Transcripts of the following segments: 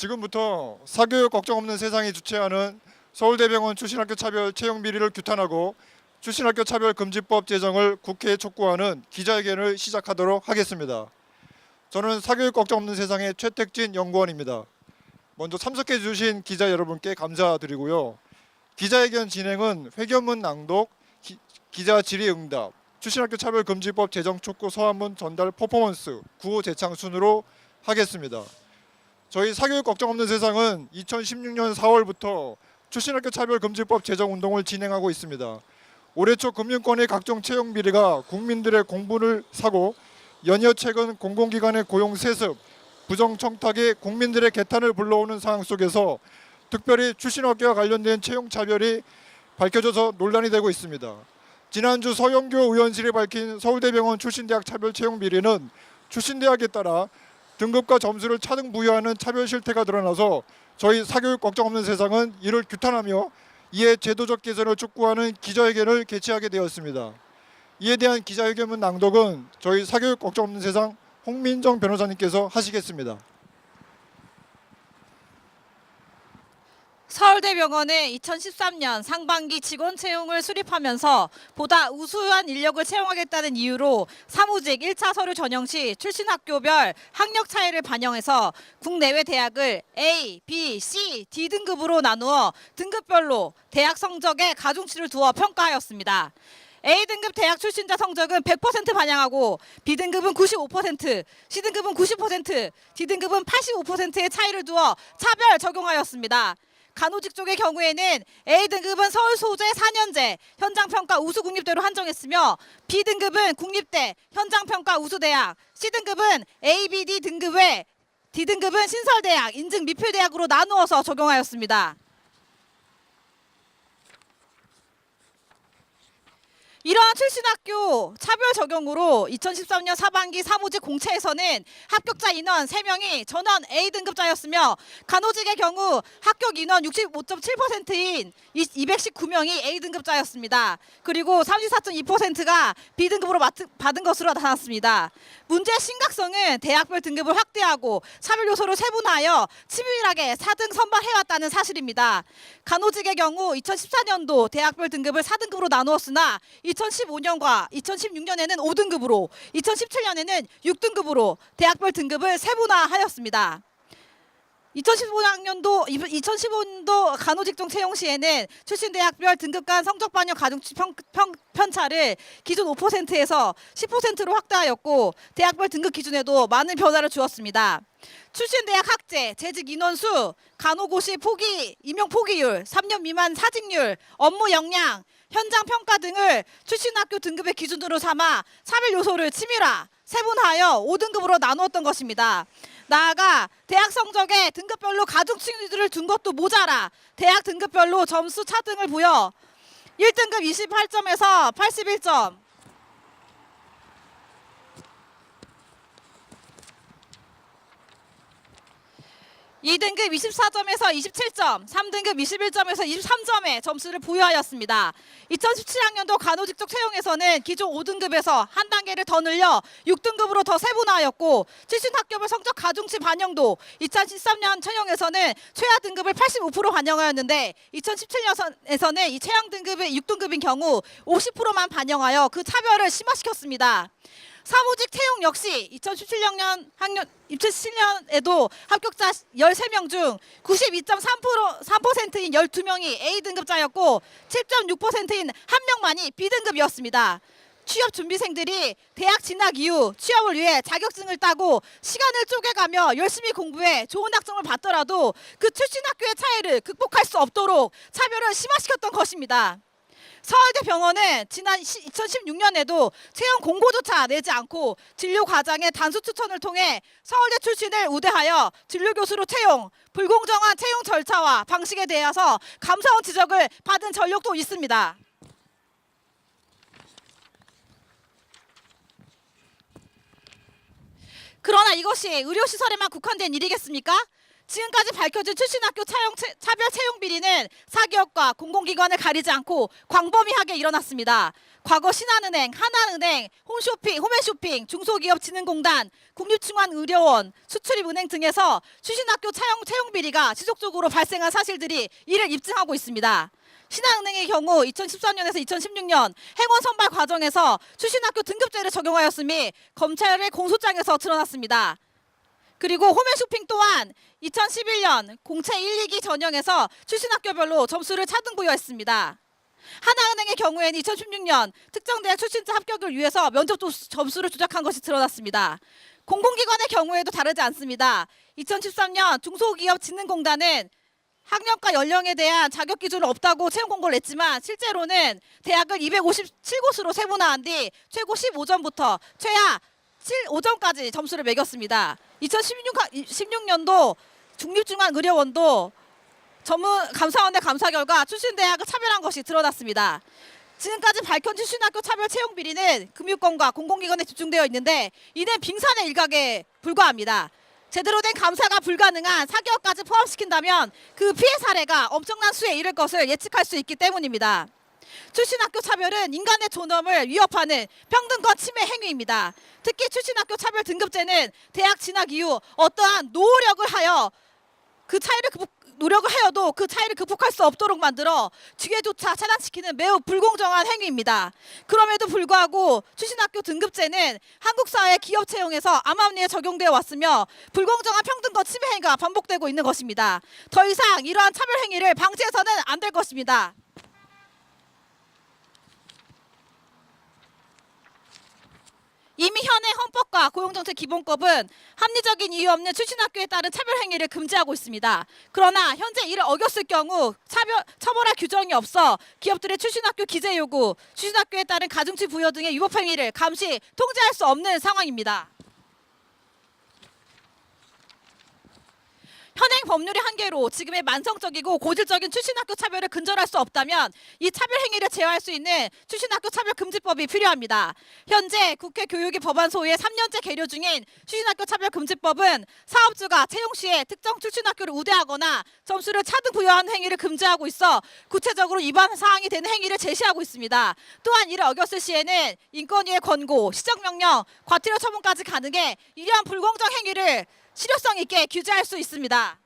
지금부터 사교육 걱정 없는 세상이 주최하는 서울대병원 출신학교 차별 채용 비리를 규탄하고 출신학교 차별 금지법 제정을 국회에 촉구하는 기자회견을 시작하도록 하겠습니다. 저는 사교육 걱정 없는 세상의 최택진 연구원입니다. 먼저 참석해 주신 기자 여러분께 감사드리고요. 기자회견 진행은 회견문 낭독, 기, 기자 질의응답, 출신학교 차별금지법 제정 촉구 서한문 전달 퍼포먼스, 구호 재창 순으로 하겠습니다. 저희 사교육 걱정 없는 세상은 2016년 4월부터 출신학교 차별금지법 제정 운동을 진행하고 있습니다. 올해 초 금융권의 각종 채용 비리가 국민들의 공부를 사고 연이어 최근 공공기관의 고용 세습, 부정 청탁이 국민들의 개탄을 불러오는 상황 속에서 특별히 출신학교와 관련된 채용 차별이 밝혀져서 논란이 되고 있습니다. 지난주 서영교 의원실이 밝힌 서울대병원 출신대학 차별 채용 비리는 출신대학에 따라 등급과 점수를 차등 부여하는 차별 실태가 드러나서 저희 사교육 걱정 없는 세상은 이를 규탄하며 이에 제도적 개선을 촉구하는 기자회견을 개최하게 되었습니다. 이에 대한 기자회견문 낭독은 저희 사교육 걱정 없는 세상 홍민정 변호사님께서 하시겠습니다. 서울대병원은 2013년 상반기 직원 채용을 수립하면서 보다 우수한 인력을 채용하겠다는 이유로 사무직 1차 서류 전형 시 출신 학교별 학력 차이를 반영해서 국내외 대학을 A, B, C, D 등급으로 나누어 등급별로 대학 성적에 가중치를 두어 평가하였습니다. A등급 대학 출신자 성적은 100% 반영하고 B등급은 95%, C등급은 90%, D등급은 85%의 차이를 두어 차별 적용하였습니다. 간호직 쪽의 경우에는 A등급은 서울 소재 4년제 현장평가 우수 국립대로 한정했으며 B등급은 국립대 현장평가 우수대학, C등급은 ABD 등급 외 D등급은 신설대학 인증 미필대학으로 나누어서 적용하였습니다. 이러한 출신학교 차별 적용으로 2013년 사반기 사무직 공채에서는 합격자 인원 3명이 전원 A등급자였으며 간호직의 경우 합격 인원 65.7%인 219명이 A등급자였습니다. 그리고 34.2%가 B등급으로 받은 것으로 나타났습니다. 문제의 심각성은 대학별 등급을 확대하고 차별 요소를 세분화하여 치밀하게 4등 선발해왔다는 사실입니다. 간호직의 경우 2014년도 대학별 등급을 4등급으로 나누었으나 2015년과 2016년에는 5등급으로 2017년에는 6등급으로 대학별 등급을 세분화하였습니다. 2015학년도 2015년도 간호직종 채용 시에는 출신 대학별 등급 간 성적 반영 가중치 평, 평, 편차를 기존 5%에서 10%로 확대하였고 대학별 등급 기준에도 많은 변화를 주었습니다. 출신 대학 학제, 재직 인원수, 간호고시 포기, 임용 포기율, 3년 미만 사직률, 업무 역량, 현장 평가 등을 출신 학교 등급의 기준으로 삼아 차별 요소를 치밀화, 세분화하여 5등급으로 나누었던 것입니다. 나아가 대학 성적에 등급별로 가중치를 둔 것도 모자라 대학 등급별로 점수 차등을 부여 1등급 28점에서 81점, 2등급 24점에서 27점, 3등급 21점에서 23점의 점수를 부여하였습니다. 2017학년도 간호직적 채용에서는 기존 5등급에서 한 단계를 더 늘려 6등급으로 더 세분화하였고 출신 학교별 성적 가중치 반영도 2013년 채용에서는 최하 등급을 85% 반영하였는데 2017년에서는 이 최양 등급의 6등급인 경우 50%만 반영하여 그 차별을 심화시켰습니다. 사무직 채용 역시 2017년 학년 2017년에도 합격자 13명 중 92.3% 3%인 12명이 A 등급자였고 7.6%인 한 명만이 B 등급이었습니다. 취업 준비생들이 대학 진학 이후 취업을 위해 자격증을 따고 시간을 쪼개가며 열심히 공부해 좋은 학점을 받더라도 그 출신 학교의 차이를 극복할 수 없도록 차별을 심화시켰던 것입니다. 서울대병원은 지난 2016년에도 채용 공고조차 내지 않고 진료 과장의 단수 추천을 통해 서울대 출신을 우대하여 진료 교수로 채용, 불공정한 채용 절차와 방식에 대해서 감사원 지적을 받은 전력도 있습니다. 그러나 이것이 의료시설에만 국한된 일이겠습니까? 지금까지 밝혀진 출신학교 차용, 채- 차별 채용 비리는 사기업과 공공기관을 가리지 않고 광범위하게 일어났습니다. 과거 신한은행, 하나은행, 홈쇼핑, 홈앤쇼핑, 중소기업진흥공단, 국립중앙의료원, 수출입은행 등에서 출신학교 차용 채용 비리가 지속적으로 발생한 사실들이 이를 입증하고 있습니다. 신한은행의 경우 2014년에서 2016년 행원 선발 과정에서 출신학교 등급제를 적용하였음이 검찰의 공소장에서 드러났습니다. 그리고 홈앤 쇼핑 또한 2011년 공채 1, 2기 전형에서 출신 학교별로 점수를 차등 부여했습니다. 하나은행의 경우에는 2016년 특정 대학 출신자 합격을 위해서 면접 조- 점수를 조작한 것이 드러났습니다. 공공기관의 경우에도 다르지 않습니다. 2013년 중소기업진흥공단은 학력과 연령에 대한 자격 기준은 없다고 채용 공고를 냈지만 실제로는 대학을 257곳으로 세분화한 뒤 최고 15점부터 최하 7, 5점까지 점수를 매겼습니다. 2016 년도 중립중앙의료원도 전문 감사원의 감사 결과 출신 대학을 차별한 것이 드러났습니다. 지금까지 밝힌 출신학교 차별 채용 비리는 금융권과 공공기관에 집중되어 있는데 이는 빙산의 일각에 불과합니다. 제대로 된 감사가 불가능한 사기업까지 포함시킨다면 그 피해 사례가 엄청난 수에 이를 것을 예측할 수 있기 때문입니다. 출신학교 차별은 인간의 존엄을 위협하는 평등권 침해 행위입니다. 특히 출신학교 차별 등급제는 대학 진학 이후 어떠한 노력을 하여 그 차이를 극복, 노력을 하여도 그 차이를 극복할 수 없도록 만들어 기회조차 차단시키는 매우 불공정한 행위입니다. 그럼에도 불구하고 출신학교 등급제는 한국 사회 기업 채용에서 암암리에 적용되어 왔으며 불공정한 평등권 침해 행위가 반복되고 있는 것입니다. 더 이상 이러한 차별 행위를 방지해서는 안 될 것입니다. 이미 현행 헌법과 고용정책 기본법은 합리적인 이유 없는 출신학교에 따른 차별 행위를 금지하고 있습니다. 그러나 현재 이를 어겼을 경우 차별, 처벌할 규정이 없어 기업들의 출신학교 기재 요구, 출신학교에 따른 가중치 부여 등의 위법 행위를 감시, 통제할 수 없는 상황입니다. 현행 법률의 한계로 지금의 만성적이고 고질적인 출신학교 차별을 근절할 수 없다면 이 차별 행위를 제어할 수 있는 출신학교 차별 금지법이 필요합니다. 현재 국회 교육위 법안 소위의 3년째 계류 중인 출신학교 차별 금지법은 사업주가 채용 시에 특정 출신학교를 우대하거나 점수를 차등 부여하는 행위를 금지하고 있어 구체적으로 위반 사항이 되는 행위를 제시하고 있습니다. 또한 이를 어겼을 시에는 인권위의 권고, 시정명령, 과태료 처분까지 가능해 이러한 불공정 행위를 실효성 있게 규제할 수 있습니다.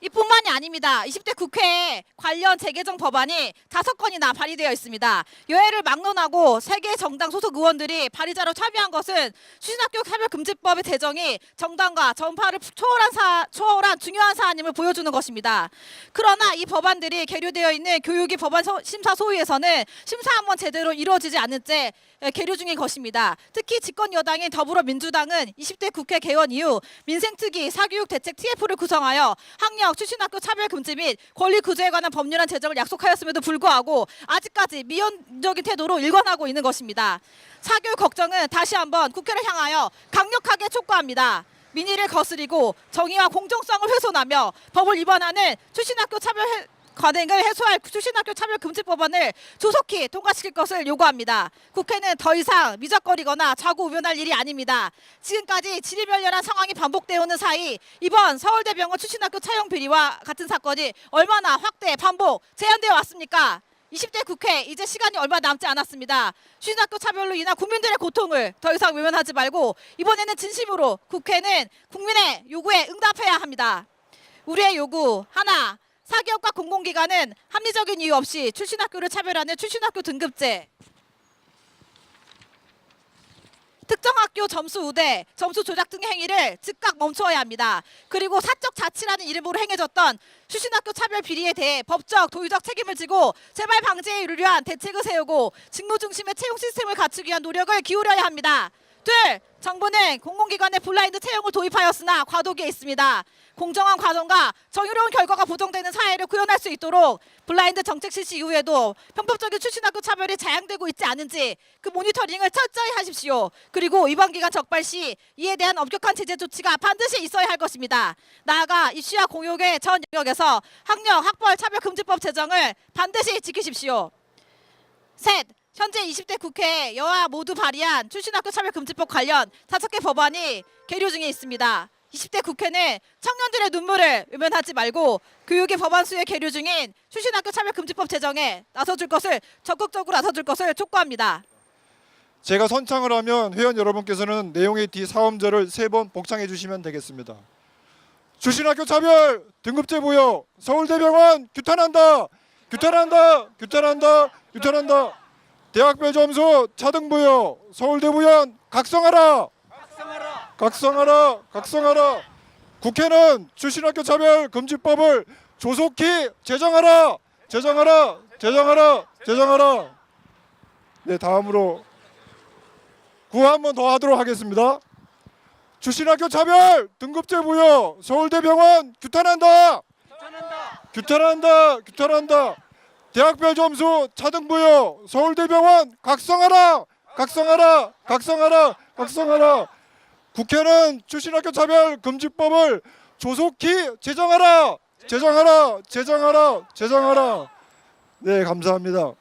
이뿐만이 아닙니다. 20대 국회에 관련 재개정 법안이 다섯 건이나 발의되어 있습니다. 여야를 막론하고 세 개 정당 소속 의원들이 발의자로 참여한 것은 수신학교 차별금지법의 제정이 정당과 전파를 초월한 사, 초월한 중요한 사안임을 보여주는 것입니다. 그러나 이 법안들이 계류되어 있는 교육위 법안 소- 심사 소위에서는 심사 한번 제대로 이루어지지 않은 채 에, 계류 중인 것입니다. 특히 집권 여당인 더불어민주당은 20대 국회 개원 이후 민생특위 사교육 대책 TF를 구성하여 학력, 출신학교 차별 금지 및 권리 구제에 관한 법률안 제정을 약속하였음에도 불구하고 아직까지 미온적인 태도로 일관하고 있는 것입니다. 사교육 걱정은 다시 한번 국회를 향하여 강력하게 촉구합니다. 민의를 거스리고 정의와 공정성을 훼손하며 법을 위반하는 출신학교 차별 해- 관행을 해소할 출신학교 차별금지법안을 조속히 통과시킬 것을 요구합니다. 국회는 더 이상 미적거리거나 좌고우면할 일이 아닙니다. 지금까지 지리멸렬한 상황이 반복되어 오는 사이 이번 서울대병원 출신학교 차용 비리와 같은 사건이 얼마나 확대, 반복, 재현되어 왔습니까? 20대 국회 이제 시간이 얼마 남지 않았습니다. 출신학교 차별로 인한 국민들의 고통을 더 이상 외면하지 말고 이번에는 진심으로 국회는 국민의 요구에 응답해야 합니다. 우리의 요구 하나 사기업과 공공기관은 합리적인 이유 없이 출신 학교를 차별하는 출신 학교 등급제 특정 학교 점수 우대, 점수 조작 등의 행위를 즉각 멈춰야 합니다. 그리고 사적 자치라는 이름으로 행해졌던 출신학교 차별 비리에 대해 법적, 도의적 책임을 지고 재발 방지에 유리한 대책을 세우고 직무 중심의 채용 시스템을 갖추기 위한 노력을 기울여야 합니다. 둘, 정부는 공공기관의 블라인드 채용을 도입하였으나 과도기에 있습니다. 공정한 과정과 정의로운 결과가 보장되는 사회를 구현할 수 있도록 블라인드 정책 실시 이후에도 편법적인 출신학교 차별이 자양되고 있지 않은지 그 모니터링을 철저히 하십시오. 그리고 이번 기간 적발 시 이에 대한 엄격한 제재 조치가 반드시 있어야 할 것입니다. 나아가 입시와 공육의 전 영역에서 학력, 학벌 차별 금지법 제정을 반드시 지키십시오. 셋, 현재 20대 국회 여야 모두 발의한 출신학교 차별금지법 관련 다섯 개 법안이 계류 중에 있습니다. 20대 국회는 청년들의 눈물을 외면하지 말고 교육의 법안 수에 계류 중인 출신학교 차별금지법 제정에 나서줄 것을 적극적으로 나서줄 것을 촉구합니다. 제가 선창을 하면 회원 여러분께서는 내용의 뒤 사음절을 세 번 복창해 주시면 되겠습니다. 출신학교 차별 등급제 부여 서울대병원 규탄한다 규탄한다 규탄한다 규탄한다 대학별 점수 차등 부여 서울대 부연 각성하라 각성하라 각성하라 국회는 출신학교 차별 금지법을 조속히 제정하라 제정하라 제정하라 제정하라 네 다음으로 구호 한 번 더 하도록 하겠습니다. 출신학교 차별 등급제 부여 서울대 병원 규탄한다. 규탄한다. 규탄한다. 대학별 점수 차등 부여 서울대병원 각성하라. 각성하라. 각성하라. 각성하라. 국회는 출신학교 차별 금지법을 조속히 제정하라. 제정하라. 제정하라. 제정하라. 네, 감사합니다.